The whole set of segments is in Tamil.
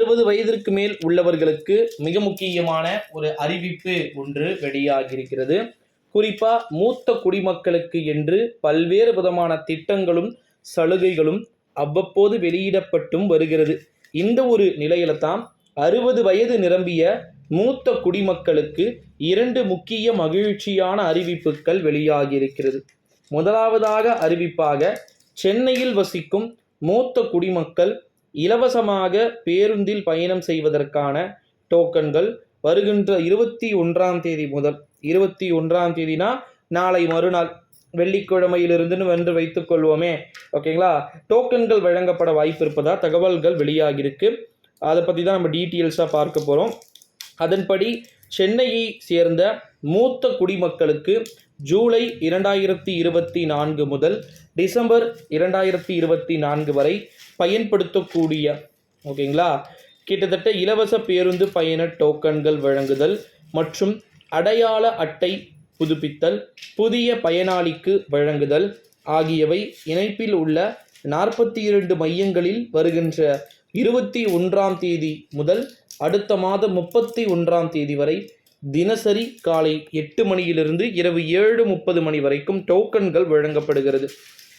அறுபது வயதிற்கு மேல் உள்ளவர்களுக்கு மிக முக்கியமான ஒரு அறிவிப்பு ஒன்று வெளியாகியிருக்கிறது. குறிப்பா மூத்த குடிமக்களுக்கு என்று பல்வேறு விதமான திட்டங்களும் சலுகைகளும் அவ்வப்போது வெளியிடப்பட்டும் வருகிறது. இந்த ஒரு நிலையில தான் அறுபது வயது நிரம்பிய மூத்த குடிமக்களுக்கு இரண்டு முக்கிய மகிழ்ச்சியான அறிவிப்புகள் வெளியாகியிருக்கிறது. முதலாவதாக அறிவிப்பாக சென்னையில் வசிக்கும் மூத்த குடிமக்கள் இலவசமாக பேருந்தில் பயணம் செய்வதற்கான டோக்கன்கள் வருகின்ற இருபத்தி ஒன்றாம் தேதி முதல் இருபத்தி ஒன்றாம் தேதினா நாளை மறுநாள் வெள்ளிக்கிழமையிலிருந்துன்னு வென்று வைத்துக் கொள்வோமே. ஓகேங்களா டோக்கன்கள் வழங்கப்பட வாய்ப்பு இருப்பதா? தகவல்கள் வெளியாகியிருக்கு அதை பற்றி தான் நம்ம டீட்டெயில்ஸாக பார்க்க போகிறோம் அதன்படி சென்னையை சேர்ந்த மூத்த குடிமக்களுக்கு ஜூலை இரண்டாயிரத்தி இருபத்தி நான்கு முதல் டிசம்பர் இரண்டாயிரத்தி இருபத்தி நான்கு வரை பயன்படுத்தக்கூடிய ஓகேங்களா? கிட்டத்தட்ட இலவச பேருந்து பயண டோக்கன்கள் வழங்குதல் மற்றும் அடையாள அட்டை புதுப்பித்தல் புதிய பயனாளிக்கு வழங்குதல் ஆகியவை இணைப்பில் உள்ள நாற்பத்தி இரண்டு மையங்களில் வருகின்ற இருபத்தி ஒன்றாம் தேதி முதல் அடுத்த மாதம் முப்பத்தி ஒன்றாம் தேதி வரை தினசரி காலை எட்டு மணியிலிருந்து இரவு ஏழு முப்பது மணி வரைக்கும் டோக்கன்கள் வழங்கப்படுகிறது.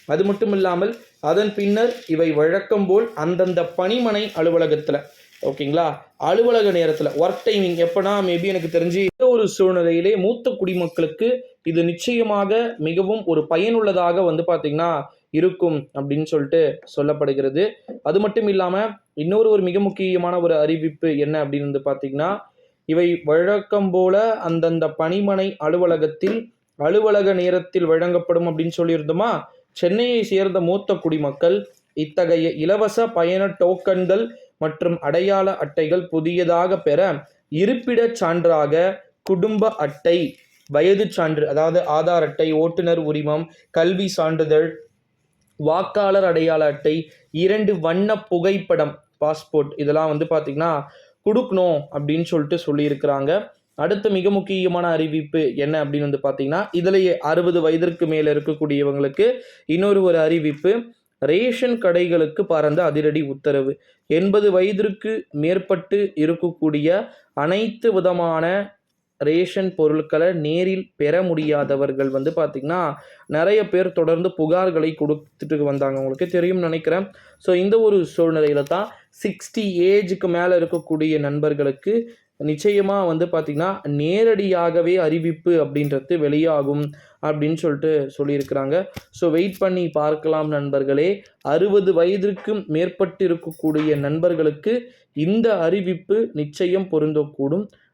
அது மட்டும் இல்லாமல் அதன் பின்னர் இவை வழக்கம் போல் அந்தந்த பணிமனை அலுவலகத்தில் ஓகேங்களா? அலுவலக நேரத்தில் ஒர்க் டைமிங் எப்போனா மேபி எனக்கு தெரிஞ்சு இந்த ஒரு சூழ்நிலையிலே மூத்த குடிமக்களுக்கு இது நிச்சயமாக மிகவும் ஒரு பயனுள்ளதாக வந்து பார்த்திங்கன்னா இருக்கும் அப்படின்னு சொல்லிட்டு சொல்லப்படுகிறது. அது மட்டும் இல்லாமல் இன்னொரு ஒரு மிக முக்கியமான ஒரு அறிவிப்பு என்ன அப்படின்னு வந்து பார்த்திங்கன்னா இவை வழக்கம் போல அந்தந்த பணிமனை அலுவலகத்தில் அலுவலக நேரத்தில் வழங்கப்படும் அப்படின்னு சொல்லியிருந்தோமா? சென்னையை சேர்ந்த மூத்த குடிமக்கள் இத்தகைய இலவச பயண டோக்கன்கள் மற்றும் அடையாள அட்டைகள் புதியதாக பெற இருப்பிடச் சான்றாக குடும்ப அட்டை வயது சான்று அதாவது ஆதார் அட்டை ஓட்டுநர் உரிமம் கல்வி சான்றிதழ் வாக்காளர் அடையாள அட்டை இரண்டு வண்ண புகைப்படம் பாஸ்போர்ட் இதெல்லாம் வந்து பார்த்திங்கன்னா கொடுக்கணும் அப்படின்னு சொல்லிட்டு சொல்லியிருக்கிறாங்க. அடுத்த மிக முக்கியமான அறிவிப்பு என்ன அப்படின்னு வந்து பார்த்தீங்கன்னா இதுலேயே அறுபது வயதிற்கு மேலே இருக்கக்கூடியவங்களுக்கு இன்னொரு ஒரு அறிவிப்பு ரேஷன் கடைகளுக்கு பறந்த அதிரடி உத்தரவு. எண்பது வயதிற்கு மேற்பட்டு இருக்கக்கூடிய அனைத்து விதமான ரேஷன் பொருட்களை நேரில் பெற முடியாதவர்கள் வந்து பார்த்திங்கன்னா நிறைய பேர் தொடர்ந்து புகார்களை கொடுத்துட்டு வந்தாங்க. உங்களுக்கு தெரியும் நினைக்கிறேன். ஸோ இந்த ஒரு சூழ்நிலையில தான் சிக்ஸ்டி ஏஜுக்கு மேலே இருக்கக்கூடிய நண்பர்களுக்கு நிச்சயமாக வந்து பார்த்திங்கன்னா நேரடியாகவே அறிவிப்பு அப்படின்றது வெளியாகும் அப்படின்னு சொல்லிட்டு சொல்லியிருக்கிறாங்க. ஸோ வெயிட் பண்ணி பார்க்கலாம் நண்பர்களே. அறுபது வயதிற்கும் மேற்பட்டு இருக்கக்கூடிய நண்பர்களுக்கு இந்த அறிவிப்பு நிச்சயம் பொருந்தக்கூடும்.